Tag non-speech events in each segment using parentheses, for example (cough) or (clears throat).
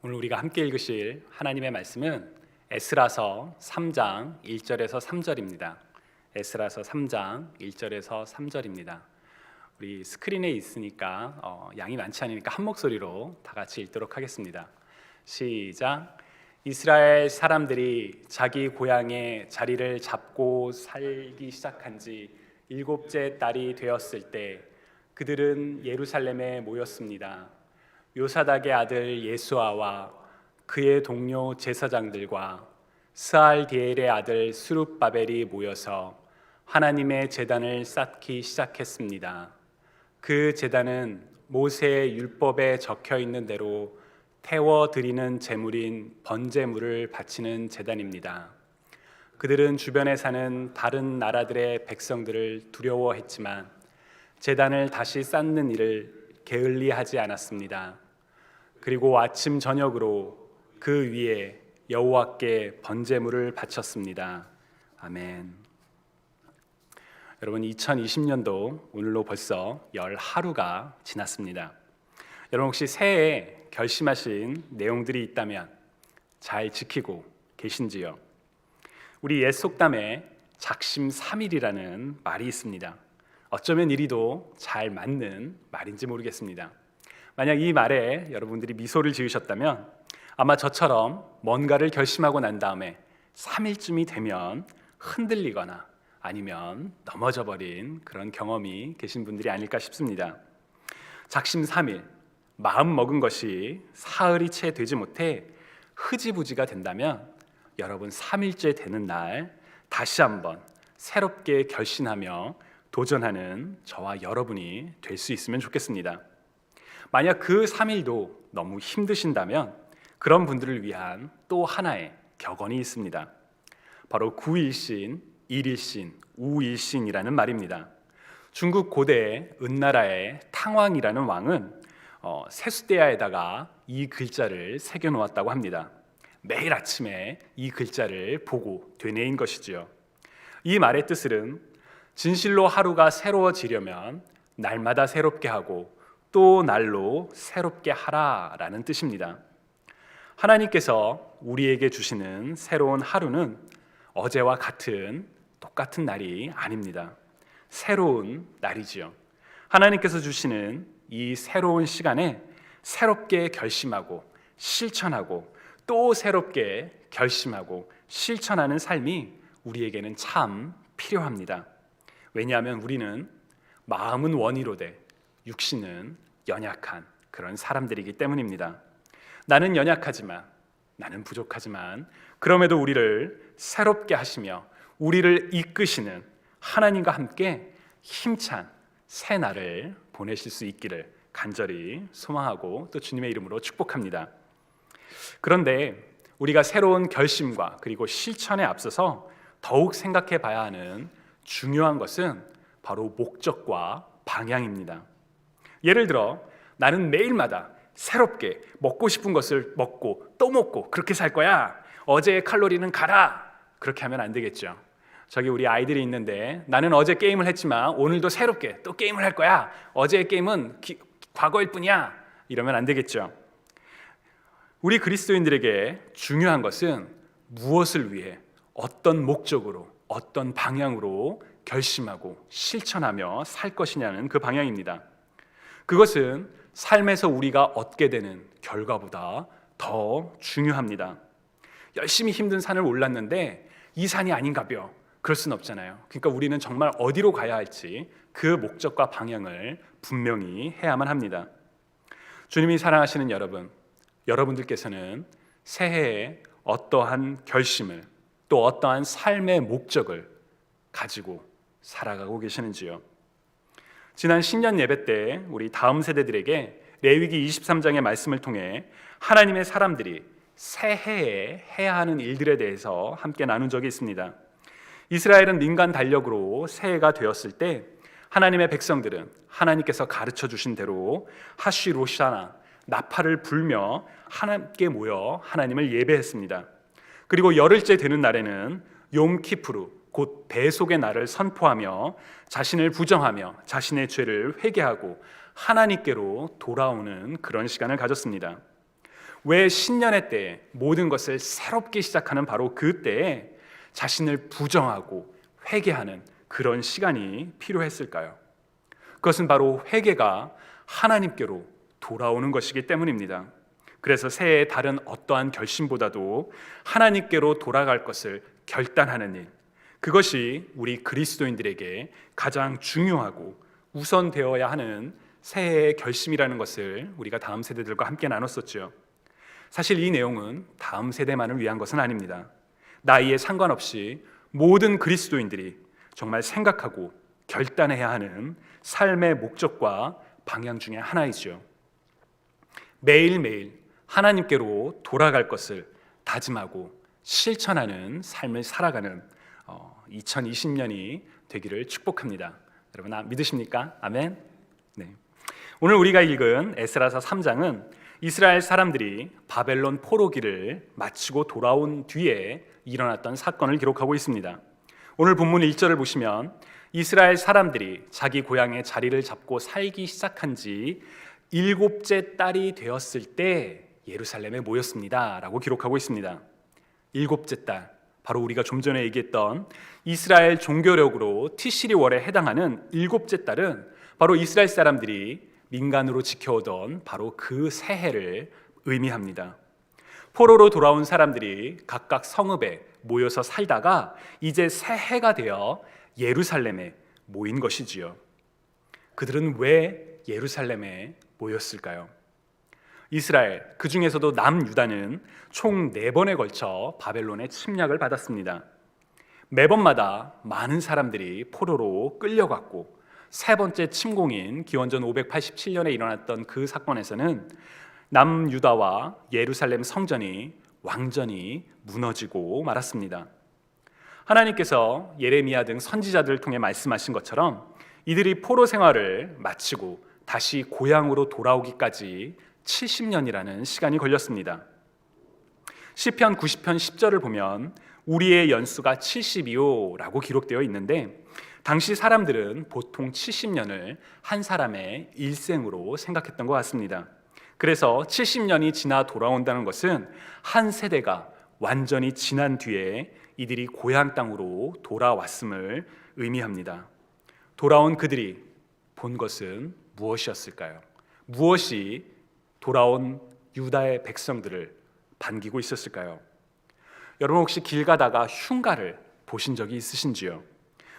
오늘 우리가 함께 읽으실 하나님의 말씀은 에스라서 3장 1절에서 3절입니다. 에스라서 3장 1절에서 3절입니다. 우리 스크린에 있으니까 어, 양이 많지 않으니까 한 목소리로 다 같이 읽도록 하겠습니다. 시작. 이스라엘 사람들이 자기 고향에 자리를 잡고 살기 시작한 지 일곱째 달이 되었을 때 그들은 예루살렘에 모였습니다. 요사닥의 아들 예수아와 그의 동료 제사장들과 스알디엘의 아들 스룹바벨이 모여서 하나님의 제단을 쌓기 시작했습니다. 그 제단은 모세의 율법에 적혀 있는 대로 태워 드리는 제물인 번제물을 바치는 제단입니다. 그들은 주변에 사는 다른 나라들의 백성들을 두려워했지만 제단을 다시 쌓는 일을 게을리하지 않았습니다. 그리고 아침 저녁으로 그 위에 여호와께 번제물을 바쳤습니다. 아멘. 여러분 2020년도 오늘로 벌써 열 하루가 지났습니다. 여러분 혹시 새해에 결심하신 내용들이 있다면 잘 지키고 계신지요? 우리 옛 속담에 작심 삼일이라는 말이 있습니다. 어쩌면 이리도 잘 맞는 말인지 모르겠습니다. 만약 이 말에 여러분들이 미소를 지으셨다면 아마 저처럼 뭔가를 결심하고 난 다음에 3일쯤이 되면 흔들리거나 아니면 넘어져 버린 그런 경험이 계신 분들이 아닐까 싶습니다. 작심 3일 마음 먹은 것이 사흘이 채 되지 못해 흐지부지가 된다면 여러분 3일째 되는 날 다시 한번 새롭게 결심하며 도전하는 저와 여러분이 될 수 있으면 좋겠습니다. 만약 그 3일도 너무 힘드신다면 그런 분들을 위한 또 하나의 격언이 있습니다. 바로 구일신, 일일신, 우일신이라는 말입니다. 중국 고대 은나라의 탕왕이라는 왕은 어, 세수대야에다가 이 글자를 새겨 놓았다고 합니다. 매일 아침에 이 글자를 보고 되뇌인 것이지요. 이 말의 뜻은 진실로 하루가 새로워지려면 날마다 새롭게 하고 또 날로 새롭게 하라라는 뜻입니다. 하나님께서 우리에게 주시는 새로운 하루는 어제와 같은 똑같은 날이 아닙니다. 새로운 날이지요. 하나님께서 주시는 이 새로운 시간에 새롭게 결심하고 실천하고 또 새롭게 결심하고 실천하는 삶이 우리에게는 참 필요합니다. 왜냐하면 우리는 마음은 원이로되 육신은 연약한 그런 사람들이기 때문입니다. 나는 연약하지만 나는 부족하지만 그럼에도 우리를 새롭게 하시며 우리를 이끄시는 하나님과 함께 힘찬 새 날을 보내실 수 있기를 간절히 소망하고 또 주님의 이름으로 축복합니다. 그런데 우리가 새로운 결심과 그리고 실천에 앞서서 더욱 생각해 봐야 하는 중요한 것은 바로 목적과 방향입니다. 예를 들어 나는 매일마다 새롭게 먹고 싶은 것을 먹고 또 먹고 그렇게 살 거야. 어제의 칼로리는 가라. 그렇게 하면 안 되겠죠. 저기 우리 아이들이 있는데 나는 어제 게임을 했지만 오늘도 새롭게 또 게임을 할 거야. 어제의 게임은 기, 과거일 뿐이야. 이러면 안 되겠죠. 우리 그리스도인들에게 중요한 것은 무엇을 위해 어떤 목적으로 어떤 방향으로 결심하고 실천하며 살 것이냐는 그 방향입니다. 그것은 삶에서 우리가 얻게 되는 결과보다 더 중요합니다. 열심히 힘든 산을 올랐는데 이 산이 아닌가벼. 그럴 수는 없잖아요. 그러니까 우리는 정말 어디로 가야 할지 그 목적과 방향을 분명히 해야만 합니다. 주님이 사랑하시는 여러분, 여러분들께서는 새해에 어떠한 결심을 또 어떠한 삶의 목적을 가지고 살아가고 계시는지요? 지난 신년 예배 때 우리 다음 세대들에게 레위기 23장의 말씀을 통해 하나님의 사람들이 새해에 해야 하는 일들에 대해서 함께 나눈 적이 있습니다. 이스라엘은 민간 달력으로 새해가 되었을 때 하나님의 백성들은 하나님께서 가르쳐 주신 대로 하시로샤나 나팔을 불며 하나님께 모여 하나님을 예배했습니다. 그리고 열흘째 되는 날에는 용키프루 곧 배속의 날을 선포하며 자신을 부정하며 자신의 죄를 회개하고 하나님께로 돌아오는 그런 시간을 가졌습니다. 왜 신년의 때에 모든 것을 새롭게 시작하는 바로 그때에 자신을 부정하고 회개하는 그런 시간이 필요했을까요? 그것은 바로 회개가 하나님께로 돌아오는 것이기 때문입니다. 그래서 새해의 다른 어떠한 결심보다도 하나님께로 돌아갈 것을 결단하는 일, 그것이 우리 그리스도인들에게 가장 중요하고 우선되어야 하는 새해의 결심이라는 것을 우리가 다음 세대들과 함께 나눴었죠. 사실 이 내용은 다음 세대만을 위한 것은 아닙니다. 나이에 상관없이 모든 그리스도인들이 정말 생각하고 결단해야 하는 삶의 목적과 방향 중에 하나이죠. 매일매일 하나님께로 돌아갈 것을 다짐하고 실천하는 삶을 살아가는 2020년이 되기를 축복합니다. 여러분 아, 믿으십니까? 아멘. 네. 오늘 우리가 읽은 에스라서 3장은 이스라엘 사람들이 바벨론 포로기를 마치고 돌아온 뒤에 일어났던 사건을 기록하고 있습니다. 오늘 본문 1절을 보시면 이스라엘 사람들이 자기 고향에 자리를 잡고 살기 시작한 지 일곱째 딸이 되었을 때 예루살렘에 모였습니다라고 기록하고 있습니다. 일곱째 딸 바로 우리가 좀 전에 얘기했던 이스라엘 종교력으로 티시리 월에 해당하는 일곱째 딸은 바로 이스라엘 사람들이 민간으로 지켜오던 바로 그 새해를 의미합니다. 포로로 돌아온 사람들이 각각 성읍에 모여서 살다가 이제 새해가 되어 예루살렘에 모인 것이지요. 그들은 왜 예루살렘에 모였을까요? 이스라엘 그 중에서도 남유다는 총 네 번에 걸쳐 바벨론의 침략을 받았습니다. 매번마다 많은 사람들이 포로로 끌려갔고 세 번째 침공인 기원전 587년에 일어났던 그 사건에서는 남유다와 예루살렘 성전이 완전히 무너지고 말았습니다. 하나님께서 예레미야 등 선지자들을 통해 말씀하신 것처럼 이들이 포로 생활을 마치고 다시 고향으로 돌아오기까지 70년이라는 시간이 걸렸습니다. 시편 90편 10절을 보면 우리의 연수가 70이요라고 기록되어 있는데 당시 사람들은 보통 70년을 한 사람의 일생으로 생각했던 것 같습니다. 그래서 70년이 지나 돌아온다는 것은 한 세대가 완전히 지난 뒤에 이들이 고향 땅으로 돌아왔음을 의미합니다. 돌아온 그들이 본 것은 무엇이었을까요? 무엇이 돌아온 유다의 백성들을 반기고 있었을까요? 여러분 혹시 길 가다가 흉가를 보신 적이 있으신지요?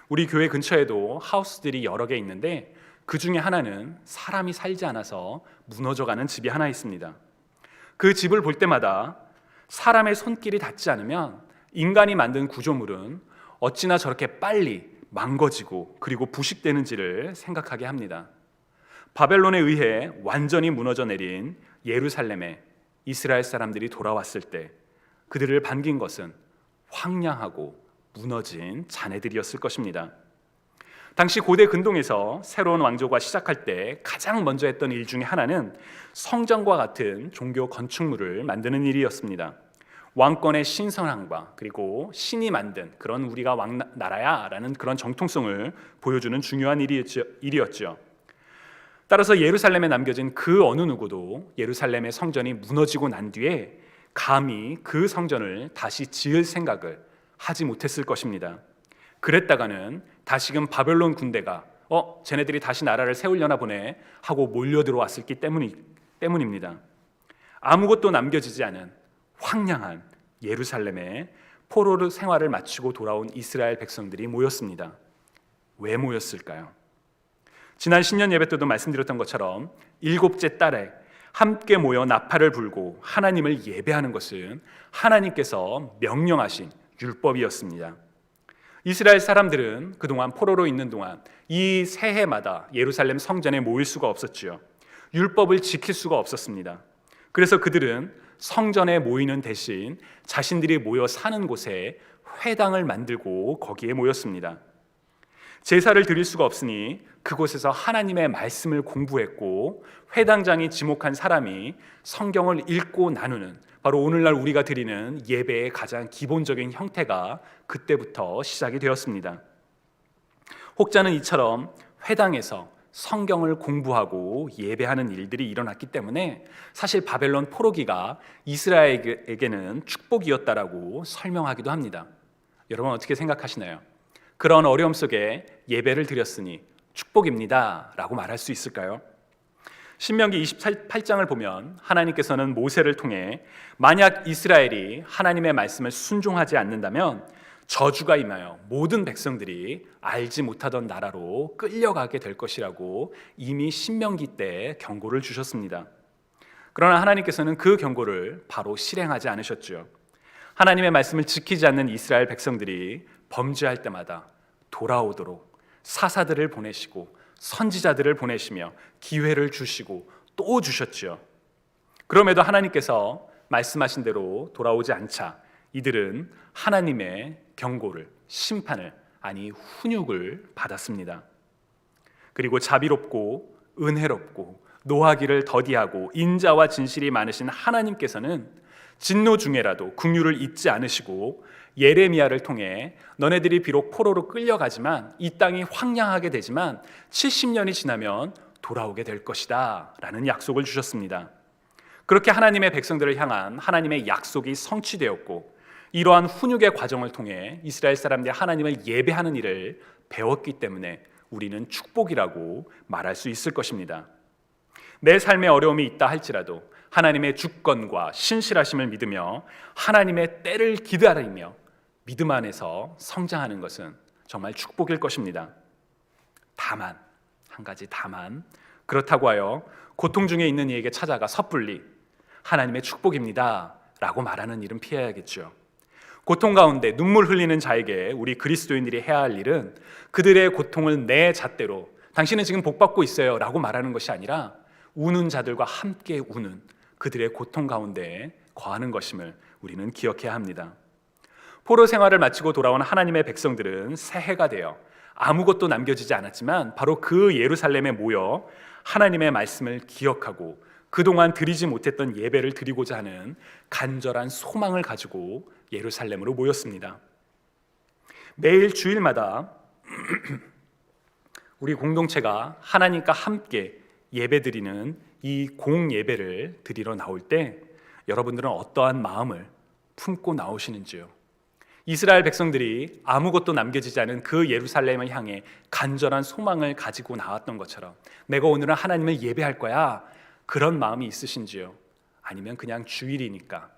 우리 교회 근처에도 하우스들이 여러 개 있는데 그 중에 하나는 사람이 살지 않아서 무너져가는 집이 하나 있습니다. 그 집을 볼 때마다 사람의 손길이 닿지 않으면 인간이 만든 구조물은 어찌나 저렇게 빨리 망가지고 그리고 부식되는지를 생각하게 합니다. 바벨론에 의해 완전히 무너져 내린 예루살렘에 이스라엘 사람들이 돌아왔을 때 그들을 반긴 것은 황량하고 무너진 자네들이었을 것입니다. 당시 고대 근동에서 새로운 왕조가 시작할 때 가장 먼저 했던 일 중에 하나는 성전과 같은 종교 건축물을 만드는 일이었습니다. 왕권의 신성함과 그리고 신이 만든 그런 우리가 왕나라야라는 그런 정통성을 보여주는 중요한 일이었죠. 일이었죠. 따라서 예루살렘에 남겨진 그 어느 누구도 예루살렘의 성전이 무너지고 난 뒤에 감히 그 성전을 다시 지을 생각을 하지 못했을 것입니다. 그랬다가는 다시금 바벨론 군대가 어 쟤네들이 다시 나라를 세우려나 보네 하고 몰려 들어왔을기 때문이, 때문입니다. 아무것도 남겨지지 않은 황량한 예루살렘에 포로 생활을 마치고 돌아온 이스라엘 백성들이 모였습니다. 왜 모였을까요? 지난 신년 예배 때도 말씀드렸던 것처럼 일곱째 딸에 함께 모여 나팔을 불고 하나님을 예배하는 것은 하나님께서 명령하신 율법이었습니다. 이스라엘 사람들은 그동안 포로로 있는 동안 이 새해마다 예루살렘 성전에 모일 수가 없었지요. 율법을 지킬 수가 없었습니다. 그래서 그들은 성전에 모이는 대신 자신들이 모여 사는 곳에 회당을 만들고 거기에 모였습니다. 제사를 드릴 수가 없으니 그곳에서 하나님의 말씀을 공부했고 회당장이 지목한 사람이 성경을 읽고 나누는 바로 오늘날 우리가 드리는 예배의 가장 기본적인 형태가 그때부터 시작이 되었습니다. 혹자는 이처럼 회당에서 성경을 공부하고 예배하는 일들이 일어났기 때문에 사실 바벨론 포로기가 이스라엘에게는 축복이었다라고 설명하기도 합니다. 여러분 어떻게 생각하시나요? 그런 어려움 속에 예배를 드렸으니 축복입니다 라고 말할 수 있을까요? 신명기 28장을 보면 하나님께서는 모세를 통해 만약 이스라엘이 하나님의 말씀을 순종하지 않는다면 저주가 임하여 모든 백성들이 알지 못하던 나라로 끌려가게 될 것이라고 이미 신명기 때 경고를 주셨습니다. 그러나 하나님께서는 그 경고를 바로 실행하지 않으셨죠. 하나님의 말씀을 지키지 않는 이스라엘 백성들이 범죄할 때마다 돌아오도록 사사들을 보내시고 선지자들을 보내시며 기회를 주시고 또 주셨지요. 그럼에도 하나님께서 말씀하신 대로 돌아오지 않자 이들은 하나님의 경고를 심판을 아니 훈육을 받았습니다. 그리고 자비롭고 은혜롭고 노하기를 더디하고 인자와 진실이 많으신 하나님께서는 진노 중에라도 긍휼을 잊지 않으시고 예레미야를 통해 너네들이 비록 포로로 끌려가지만 이 땅이 황량하게 되지만 70년이 지나면 돌아오게 될 것이다 라는 약속을 주셨습니다. 그렇게 하나님의 백성들을 향한 하나님의 약속이 성취되었고 이러한 훈육의 과정을 통해 이스라엘 사람들이 하나님을 예배하는 일을 배웠기 때문에 우리는 축복이라고 말할 수 있을 것입니다. 내 삶에 어려움이 있다 할지라도 하나님의 주권과 신실하심을 믿으며 하나님의 때를 기다리며 믿음 안에서 성장하는 것은 정말 축복일 것입니다. 다만 한 가지 다만 그렇다고 하여 고통 중에 있는 이에게 찾아가 섣불리 하나님의 축복입니다라고 말하는 일은 피해야겠죠. 고통 가운데 눈물 흘리는 자에게 우리 그리스도인들이 해야 할 일은 그들의 고통을 내 잣대로 당신은 지금 복 받고 있어요라고 말하는 것이 아니라 우는 자들과 함께 우는 그들의 고통 가운데 거하는 것임을 우리는 기억해야 합니다. 포로 생활을 마치고 돌아온 하나님의 백성들은 새해가 되어 아무것도 남겨지지 않았지만 바로 그 예루살렘에 모여 하나님의 말씀을 기억하고 그동안 드리지 못했던 예배를 드리고자 하는 간절한 소망을 가지고 예루살렘으로 모였습니다. 매일 주일마다 (clears throat) 우리 공동체가 하나님과 함께 예배드리는 이 공예배를 드리러 나올 때 여러분들은 어떠한 마음을 품고 나오시는지요? 이스라엘 백성들이 아무것도 남겨지지 않은 그 예루살렘을 향해 간절한 소망을 가지고 나왔던 것처럼 내가 오늘은 하나님을 예배할 거야 그런 마음이 있으신지요? 아니면 그냥 주일이니까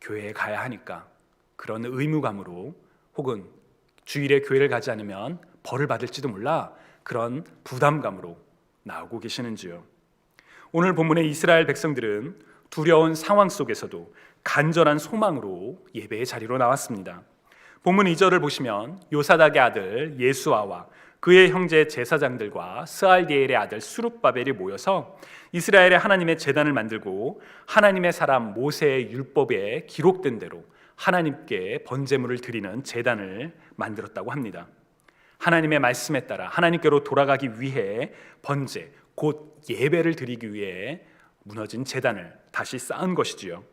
교회에 가야 하니까 그런 의무감으로 혹은 주일에 교회를 가지 않으면 벌을 받을지도 몰라 그런 부담감으로 나오고 계시는지요? 오늘 본문의 이스라엘 백성들은 두려운 상황 속에서도 간절한 소망으로 예배의 자리로 나왔습니다. 본문 2절을 보시면 요사닥의 아들 예수아와 그의 형제 제사장들과 스알디엘의 아들 수룹바벨이 모여서 이스라엘의 하나님의 제단을 만들고 하나님의 사람 모세의 율법에 기록된 대로 하나님께 번제물을 드리는 제단을 만들었다고 합니다. 하나님의 말씀에 따라 하나님께로 돌아가기 위해 번제 곧 예배를 드리기 위해 무너진 제단을 다시 쌓은 것이지요.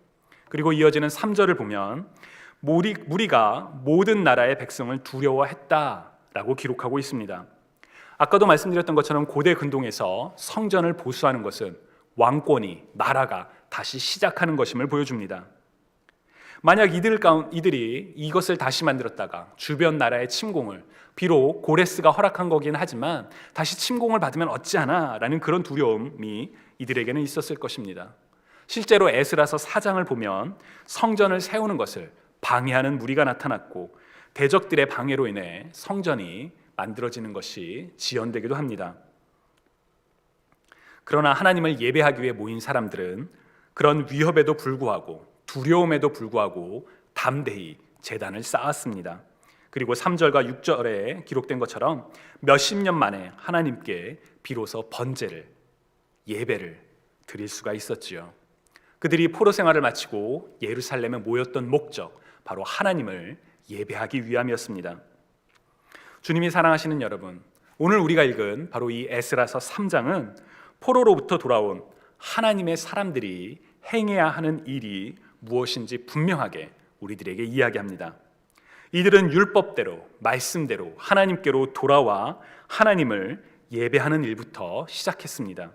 그리고 이어지는 3절을 보면 무리, 무리가 모든 나라의 백성을 두려워했다라고 기록하고 있습니다. 아까도 말씀드렸던 것처럼 고대 근동에서 성전을 보수하는 것은 왕권이 나라가 다시 시작하는 것임을 보여줍니다. 만약 이들 가운 이들이 이것을 다시 만들었다가 주변 나라의 침공을 비록 고레스가 허락한 거긴 하지만 다시 침공을 받으면 어찌하나라는 그런 두려움이 이들에게는 있었을 것입니다. 실제로 에스라서 4장을 보면 성전을 세우는 것을 방해하는 무리가 나타났고 대적들의 방해로 인해 성전이 만들어지는 것이 지연되기도 합니다. 그러나 하나님을 예배하기 위해 모인 사람들은 그런 위협에도 불구하고 두려움에도 불구하고 담대히 재단을 쌓았습니다. 그리고 3절과 6절에 기록된 것처럼 몇십 년 만에 하나님께 비로소 번제를 예배를 드릴 수가 있었지요. 그들이 포로 생활을 마치고 예루살렘에 모였던 목적 바로 하나님을 예배하기 위함이었습니다. 주님이 사랑하시는 여러분, 오늘 우리가 읽은 바로 이 에스라서 3장은 포로로부터 돌아온 하나님의 사람들이 행해야 하는 일이 무엇인지 분명하게 우리들에게 이야기합니다. 이들은 율법대로 말씀대로 하나님께로 돌아와 하나님을 예배하는 일부터 시작했습니다.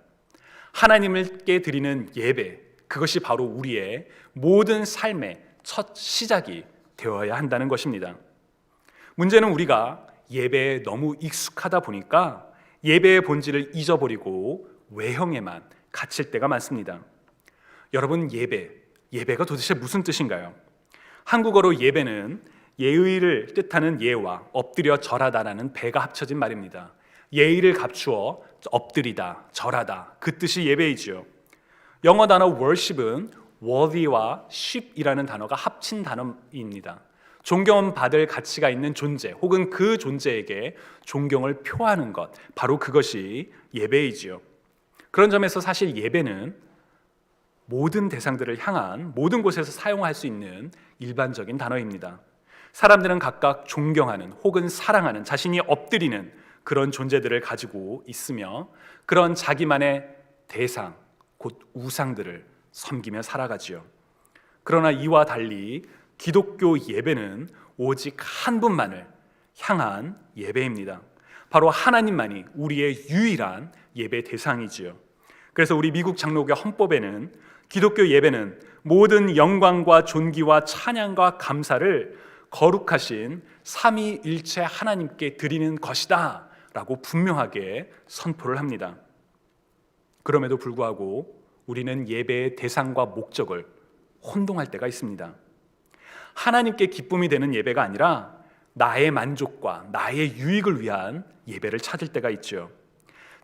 하나님께 드리는 예배, 그것이 바로 우리의 모든 삶의 첫 시작이 되어야 한다는 것입니다. 문제는 우리가 예배에 너무 익숙하다 보니까 예배의 본질을 잊어버리고 외형에만 갇힐 때가 많습니다. 여러분 예배, 예배가 도대체 무슨 뜻인가요? 한국어로 예배는 예의를 뜻하는 예와 엎드려 절하다라는 배가 합쳐진 말입니다. 예의를 갖추어 엎드리다, 절하다 그 뜻이 예배이지요. 영어 단어 worship은 worthy와 ship이라는 단어가 합친 단어입니다. 존경 받을 가치가 있는 존재 혹은 그 존재에게 존경을 표하는 것 바로 그것이 예배이지요. 그런 점에서 사실 예배는 모든 대상들을 향한 모든 곳에서 사용할 수 있는 일반적인 단어입니다. 사람들은 각각 존경하는 혹은 사랑하는 자신이 엎드리는 그런 존재들을 가지고 있으며 그런 자기만의 대상, 곧 우상들을 섬기며 살아가지요. 그러나 이와 달리 기독교 예배는 오직 한 분만을 향한 예배입니다. 바로 하나님만이 우리의 유일한 예배 대상이지요. 그래서 우리 미국 장로교 헌법에는 기독교 예배는 모든 영광과 존귀와 찬양과 감사를 거룩하신 삼위일체 하나님께 드리는 것이다 라고 분명하게 선포를 합니다. 그럼에도 불구하고 우리는 예배의 대상과 목적을 혼동할 때가 있습니다. 하나님께 기쁨이 되는 예배가 아니라 나의 만족과 나의 유익을 위한 예배를 찾을 때가 있죠.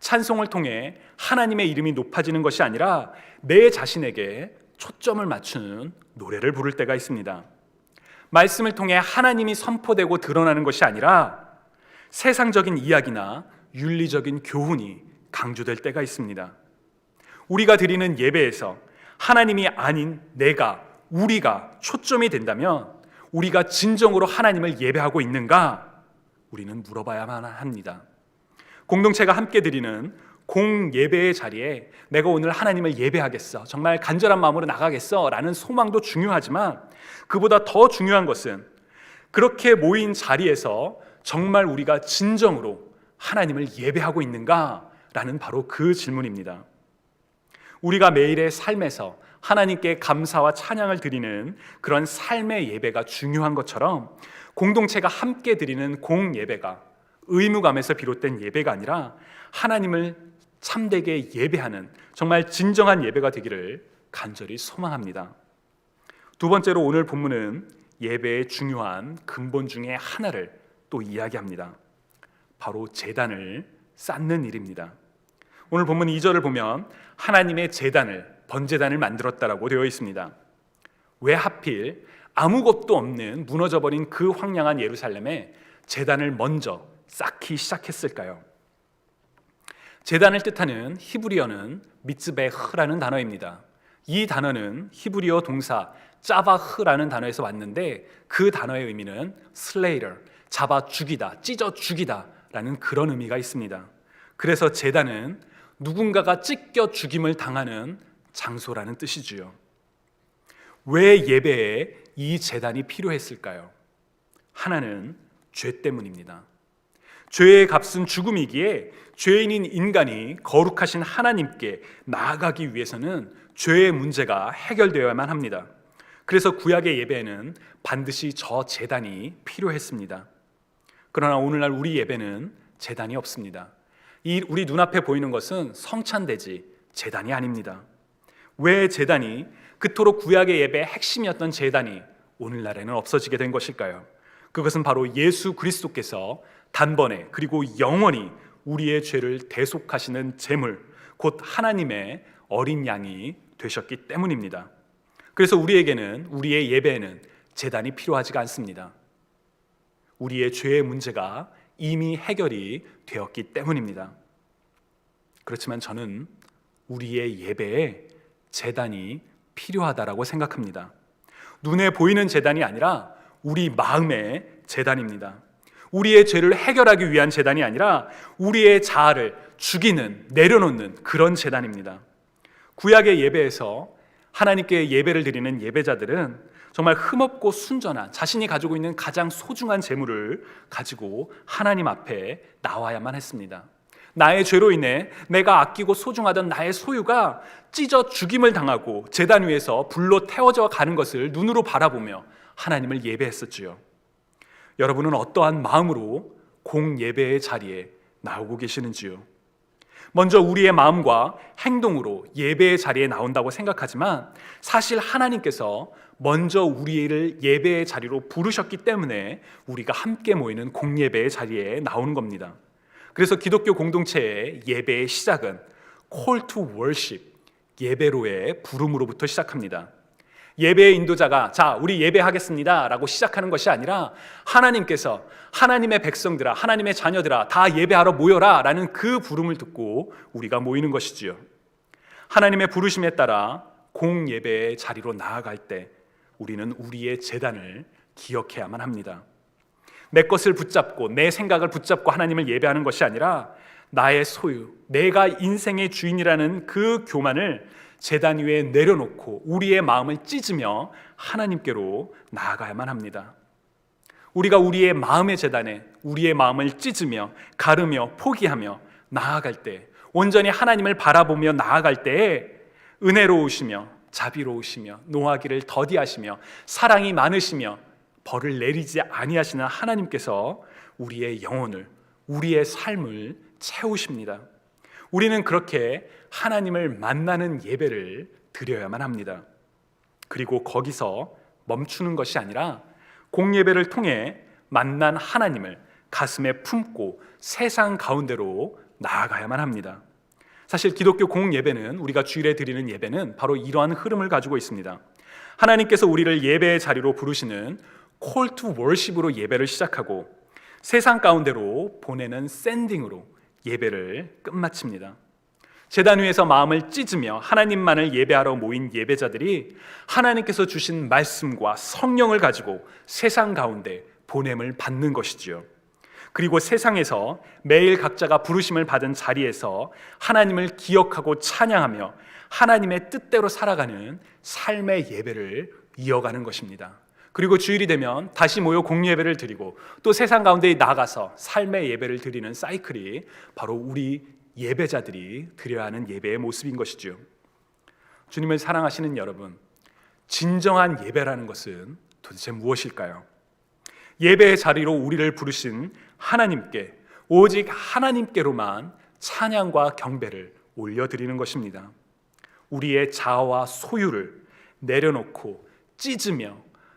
찬송을 통해 하나님의 이름이 높아지는 것이 아니라 내 자신에게 초점을 맞추는 노래를 부를 때가 있습니다. 말씀을 통해 하나님이 선포되고 드러나는 것이 아니라 세상적인 이야기나 윤리적인 교훈이 강조될 때가 있습니다. 우리가 드리는 예배에서 하나님이 아닌 내가, 우리가 초점이 된다면 우리가 진정으로 하나님을 예배하고 있는가? 우리는 물어봐야만 합니다. 공동체가 함께 드리는 공예배의 자리에 내가 오늘 하나님을 예배하겠어. 정말 간절한 마음으로 나가겠어. 라는 소망도 중요하지만 그보다 더 중요한 것은 그렇게 모인 자리에서 정말 우리가 진정으로 하나님을 예배하고 있는가? 라는 바로 그 질문입니다. 우리가 매일의 삶에서 하나님께 감사와 찬양을 드리는 그런 삶의 예배가 중요한 것처럼 공동체가 함께 드리는 공예배가 의무감에서 비롯된 예배가 아니라 하나님을 참되게 예배하는 정말 진정한 예배가 되기를 간절히 소망합니다. 두 번째로 오늘 본문은 예배의 중요한 근본 중에 하나를 또 이야기합니다. 바로 재단을 쌓는 일입니다. 오늘 본문 2절을 보면 하나님의 재단을 번제단을 만들었다라고 되어 있습니다. 왜 하필 아무것도 없는 무너져 버린 그 황량한 예루살렘에 재단을 먼저 쌓기 시작했을까요? 재단을 뜻하는 히브리어는 미츠베흐라는 단어입니다. 이 단어는 히브리어 동사 짜바흐라는 단어에서 왔는데 그 단어의 의미는 슬레이터, 잡아 죽이다, 찢어 죽이다라는 그런 의미가 있습니다. 그래서 재단은 누군가가 찢겨 죽임을 당하는 장소라는 뜻이지요. 왜 예배에 이 재단이 필요했을까요? 하나는 죄 때문입니다. 죄의 값은 죽음이기에 죄인인 인간이 거룩하신 하나님께 나아가기 위해서는 죄의 문제가 해결되어야만 합니다. 그래서 구약의 예배에는 반드시 저 재단이 필요했습니다. 그러나 오늘날 우리 예배는 재단이 없습니다. 이 우리 눈앞에 보이는 것은 성찬대지 재단이 아닙니다. 왜 재단이 그토록 구약의 예배의 핵심이었던 재단이 오늘날에는 없어지게 된 것일까요? 그것은 바로 예수 그리스도께서 단번에 그리고 영원히 우리의 죄를 대속하시는 제물 곧 하나님의 어린 양이 되셨기 때문입니다. 그래서 우리에게는 우리의 예배에는 재단이 필요하지가 않습니다. 우리의 죄의 문제가 이미 해결이 되었기 때문입니다. 그렇지만 저는 우리의 예배에 재단이 필요하다라고 생각합니다. 눈에 보이는 재단이 아니라 우리 마음의 재단입니다. 우리의 죄를 해결하기 위한 재단이 아니라 우리의 자아를 죽이는, 내려놓는 그런 재단입니다. 구약의 예배에서 하나님께 예배를 드리는 예배자들은 정말 흠없고 순전한 자신이 가지고 있는 가장 소중한 재물을 가지고 하나님 앞에 나와야만 했습니다. 나의 죄로 인해 내가 아끼고 소중하던 나의 소유가 찢어 죽임을 당하고 재단 위에서 불로 태워져 가는 것을 눈으로 바라보며 하나님을 예배했었지요. 여러분은 어떠한 마음으로 공예배의 자리에 나오고 계시는지요? 먼저 우리의 마음과 행동으로 예배의 자리에 나온다고 생각하지만 사실 하나님께서 먼저 우리를 예배의 자리로 부르셨기 때문에 우리가 함께 모이는 공예배의 자리에 나오는 겁니다. 그래서 기독교 공동체의 예배의 시작은 call to worship, 예배로의 부름으로부터 시작합니다. 예배의 인도자가 자, 우리 예배하겠습니다. 라고 시작하는 것이 아니라 하나님께서 하나님의 백성들아, 하나님의 자녀들아, 다 예배하러 모여라. 라는 그 부름을 듣고 우리가 모이는 것이지요. 하나님의 부르심에 따라 공예배의 자리로 나아갈 때 우리는 우리의 재단을 기억해야만 합니다. 내 것을 붙잡고 내 생각을 붙잡고 하나님을 예배하는 것이 아니라 나의 소유, 내가 인생의 주인이라는 그 교만을 재단 위에 내려놓고 우리의 마음을 찢으며 하나님께로 나아가야만 합니다. 우리가 우리의 마음의 재단에 우리의 마음을 찢으며 가르며 포기하며 나아갈 때 온전히 하나님을 바라보며 나아갈 때에 은혜로우시며 자비로우시며 노하기를 더디하시며 사랑이 많으시며 벌을 내리지 아니하시는 하나님께서 우리의 영혼을 우리의 삶을 채우십니다. 우리는 그렇게 하나님을 만나는 예배를 드려야만 합니다. 그리고 거기서 멈추는 것이 아니라 공예배를 통해 만난 하나님을 가슴에 품고 세상 가운데로 나아가야만 합니다. 사실 기독교 공예배는 우리가 주일에 드리는 예배는 바로 이러한 흐름을 가지고 있습니다. 하나님께서 우리를 예배의 자리로 부르시는 콜 투 월십으로 예배를 시작하고 세상 가운데로 보내는 샌딩으로 예배를 끝마칩니다. 재단 위에서 마음을 찢으며 하나님만을 예배하러 모인 예배자들이 하나님께서 주신 말씀과 성령을 가지고 세상 가운데 보냄을 받는 것이지요. 그리고 세상에서 매일 각자가 부르심을 받은 자리에서 하나님을 기억하고 찬양하며 하나님의 뜻대로 살아가는 삶의 예배를 이어가는 것입니다. 그리고 주일이 되면 다시 모여 공예배를 드리고 또 세상 가운데 나가서 삶의 예배를 드리는 사이클이 바로 우리 예배자들이 드려야 하는 예배의 모습인 것이죠. 주님을 사랑하시는 여러분, 진정한 예배라는 것은 도대체 무엇일까요? 예배의 자리로 우리를 부르신 하나님께 오직 하나님께로만 찬양과 경배를 올려드리는 것입니다. 우리의 자아와 소유를 내려놓고 찢으며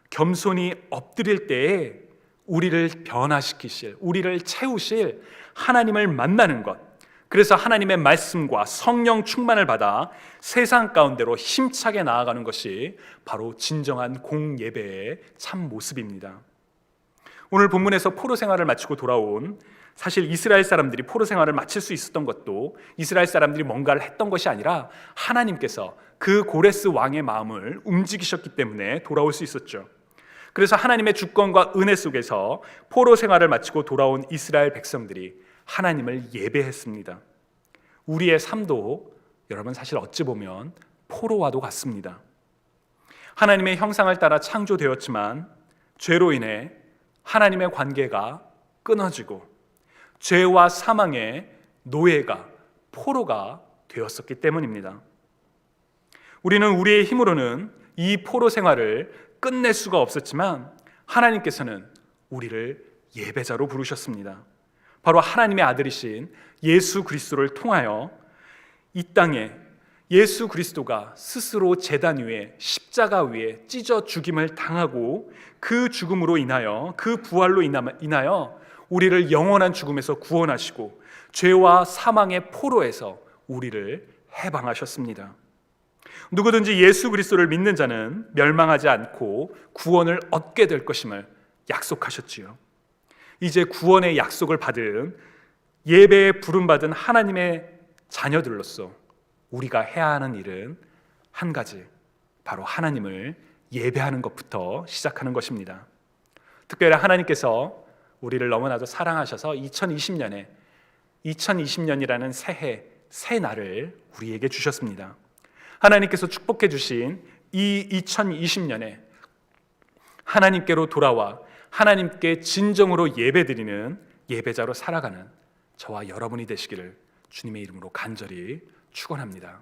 겸손히 엎드릴 때에 우리를 변화시키실, 우리를 채우실 하나님을 만나는 것. 그래서 하나님의 말씀과 성령 충만을 받아 세상 가운데로 힘차게 나아가는 것이 바로 진정한 공예배의 참 모습입니다. 오늘 본문에서 포로 생활을 마치고 돌아온 사실 이스라엘 사람들이 포로 생활을 마칠 수 있었던 것도 이스라엘 사람들이 뭔가를 했던 것이 아니라 하나님께서 그 고레스 왕의 마음을 움직이셨기 때문에 돌아올 수 있었죠. 그래서 하나님의 주권과 은혜 속에서 포로 생활을 마치고 돌아온 이스라엘 백성들이 하나님을 예배했습니다. 우리의 삶도 여러분 사실 어찌 보면 포로와도 같습니다. 하나님의 형상을 따라 창조되었지만 죄로 인해 하나님의 관계가 끊어지고 죄와 사망의 노예가 포로가 되었었기 때문입니다. 우리는 우리의 힘으로는 이 포로 생활을 끝낼 수가 없었지만 하나님께서는 우리를 예배자로 부르셨습니다. 바로 하나님의 아들이신 예수 그리스도를 통하여 이 땅에 예수 그리스도가 스스로 재단 위에 십자가 위에 찢어 죽임을 당하고 그 죽음으로 인하여 그 부활로 인하여 우리를 영원한 죽음에서 구원하시고 죄와 사망의 포로에서 우리를 해방하셨습니다. 누구든지 예수 그리스도를 믿는 자는 멸망하지 않고 구원을 얻게 될 것임을 약속하셨지요. 이제 구원의 약속을 받은 예배에 부름받은 하나님의 자녀들로서 우리가 해야 하는 일은 한 가지, 바로 하나님을 예배하는 것부터 시작하는 것입니다. 특별히 하나님께서 우리를 너무나도 사랑하셔서 2020년에 2020년이라는 새해, 새 날을 우리에게 주셨습니다. 하나님께서 축복해 주신 이 2020년에 하나님께로 돌아와 하나님께 진정으로 예배드리는 예배자로 살아가는 저와 여러분이 되시기를 주님의 이름으로 간절히 축원합니다.